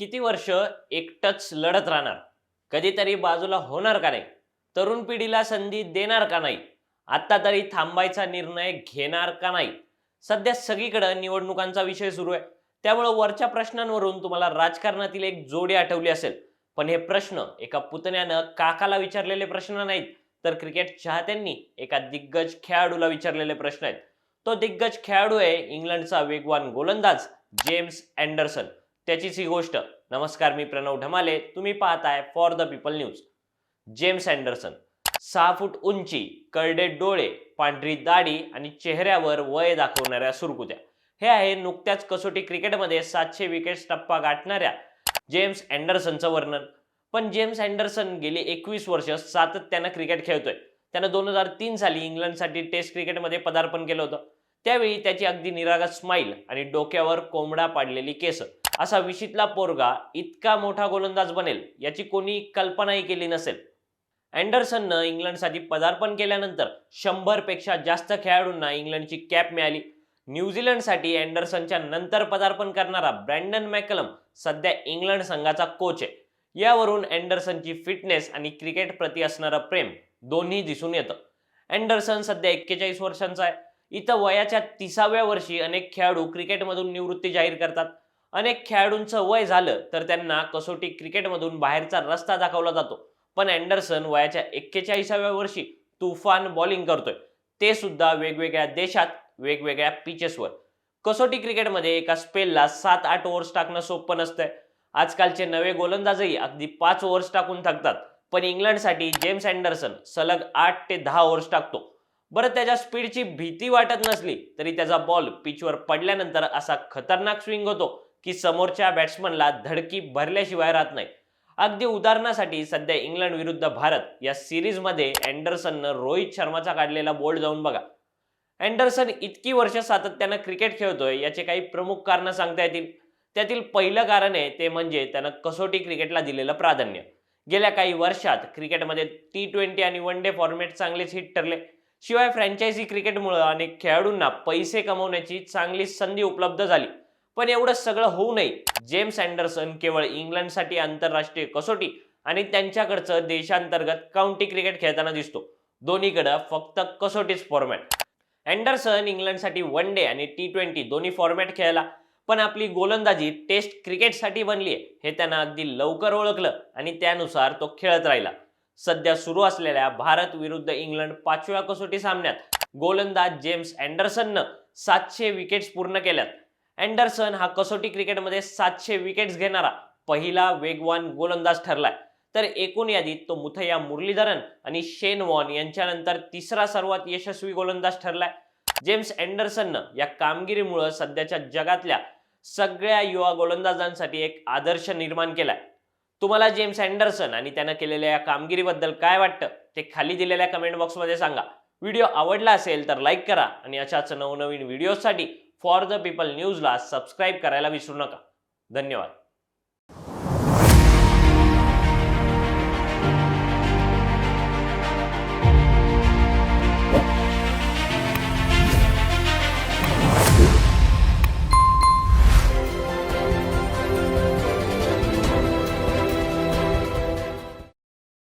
किती वर्ष एकटंच लढत राहणार? कधीतरी बाजूला होणार का नाही? तरुण पिढीला संधी देणार का नाही? आत्ता तरी थांबायचा निर्णय घेणार का नाही? सध्या सगळीकडं निवडणुकांचा विषय सुरू आहे. त्यामुळं वरच्या प्रश्नांवरून तुम्हाला राजकारणातील एक जोडी आठवली असेल. पण हे प्रश्न एका पुतण्यानं काकाला विचारलेले प्रश्न नाहीत तर क्रिकेट चाहत्यांनी एका दिग्गज खेळाडूला विचारलेले प्रश्न आहेत. तो दिग्गज खेळाडू आहे इंग्लंडचा वेगवान गोलंदाज जेम्स अँडरसन त्याचीच ही गोष्ट. नमस्कार मी प्रणव ढमाले. तुम्ही पाहताय for the people news James Anderson सहा फूट उंची करडे डोळे पांढरी दाढी आणि चेहऱ्यावर वय दाखवणाऱ्या सुरकुत्या. हे आहे नुकत्याच कसोटी क्रिकेटमध्ये सातशे विकेट्स टप्पा गाठणाऱ्या जेम्स अँडरसनचं वर्णन. पण जेम्स अँडरसन गेली एकवीस वर्ष सातत्यानं क्रिकेट खेळतोय. त्यानं दोन हजार तीन साली इंग्लंडसाठी टेस्ट क्रिकेटमध्ये पदार्पण केलं होतं. त्यावेळी त्याची अगदी निरागस स्माईल आणि डोक्यावर कोंबडा पाडलेली केसं असा विशीतला पोरगा इतका मोठा गोलंदाज बनेल याची कोणी कल्पनाही केली नसेल. अँडरसननं इंग्लंडसाठी पदार्पण केल्यानंतर शंभरपेक्षा जास्त खेळाडूंना इंग्लंडची कॅप मिळाली. न्यूझीलंडसाठी अँडरसनच्या नंतर पदार्पण करणारा ब्रँडन मॅकलम सध्या इंग्लंड संघाचा कोच आहे. यावरून अँडरसनची फिटनेस आणि क्रिकेट प्रती असणारं प्रेम दोन्ही दिसून येतं. अँडरसन सध्या एक्केचाळीस वर्षांचा आहे. इथं वयाच्या तिसाव्या वर्षी अनेक खेळाडू क्रिकेटमधून निवृत्ती जाहीर करतात. अनेक खेळाडूंचं वय झालं तर त्यांना कसोटी क्रिकेटमधून बाहेरचा रस्ता दाखवला जातो. पण अँडरसन वयाच्या एक्केचाळीसाव्या वर्षी तुफान बॉलिंग करतोय. ते सुद्धा वेगवेगळ्या देशात वेगवेगळ्या पिचेसवर. कसोटी क्रिकेटमध्ये एका स्पेलला सात आठ ओव्हर्स टाकणं सोपं नसतंय. आजकालचे नवे गोलंदाजही अगदी पाच ओव्हर्स टाकून थकतात. पण इंग्लंडसाठी जेम्स अँडरसन सलग आठ ते दहा ओव्हर्स टाकतो. बरं त्याच्या स्पीडची भीती वाटत नसली तरी त्याचा बॉल पिचवर पडल्यानंतर असा खतरनाक स्विंग होतो. की समोरच्या बॅट्समनला धडकी भरल्याशिवाय राहत नाही. अगदी उदाहरणासाठी सध्या इंग्लंड विरुद्ध भारत या सिरीजमध्ये अँडरसननं रोहित शर्माचा काढलेला बोल्ड जाऊन बघा. अँडरसन इतकी वर्ष सातत्यानं क्रिकेट खेळतोय याचे काही प्रमुख कारण सांगता येतील? त्यातील पहिलं कारण आहे ते म्हणजे त्यानं कसोटी क्रिकेटला दिलेलं प्राधान्य. गेल्या काही वर्षात क्रिकेटमध्ये टी ट्वेंटी आणि वन डे फॉर्मॅट चांगलेच हिट ठरले. शिवाय फ्रँचायझी क्रिकेटमुळं अनेक खेळाडूंना पैसे कमवण्याची चांगली संधी उपलब्ध झाली. पण एवढं सगळं होऊ नये. जेम्स अँडरसन केवळ इंग्लंडसाठी आंतरराष्ट्रीय कसोटी आणि त्यांच्याकडचं देशांतर्गत काउंटी क्रिकेट खेळताना दिसतो. दोन्हीकडं फक्त कसोटीच फॉर्मॅट अँडरसन इंग्लंडसाठी वन डे आणि टी ट्वेंटी दोन्ही फॉर्मॅट खेळला. पण आपली गोलंदाजी टेस्ट क्रिकेटसाठी बनली आहे हे त्यांना अगदी लवकर ओळखलं आणि त्यानुसार तो खेळत राहिला. सध्या सुरू असलेल्या भारत विरुद्ध इंग्लंड पाचव्या कसोटी सामन्यात गोलंदाज जेम्स अँडरसननं सातशे विकेट्स पूर्ण केल्यात. अँडरसन हा कसोटी क्रिकेटमध्ये सातशे विकेट्स घेणारा पहिला वेगवान गोलंदाज ठरलाय. तर एकूण यादीत तो मुथय्या मुरलीधरन आणि शेन वॉन यांच्यानंतर तिसरा सर्वात यशस्वी गोलंदाज ठरलाय. जेम्स अँडरसननं या कामगिरीमुळं सध्याच्या जगातल्या सगळ्या युवा गोलंदाजांसाठी एक आदर्श निर्माण केलाय. तुम्हाला जेम्स अँडरसन आणि त्यानं केलेल्या या कामगिरीबद्दल काय वाटतं? ते खाली दिलेल्या कमेंट बॉक्समध्ये सांगा. व्हिडिओ आवडला असेल तर लाईक करा आणि अशाच नवनवीन व्हिडिओसाठी फॉर द पीपल न्यूजला सबस्क्राईब करायला विसरू नका. धन्यवाद.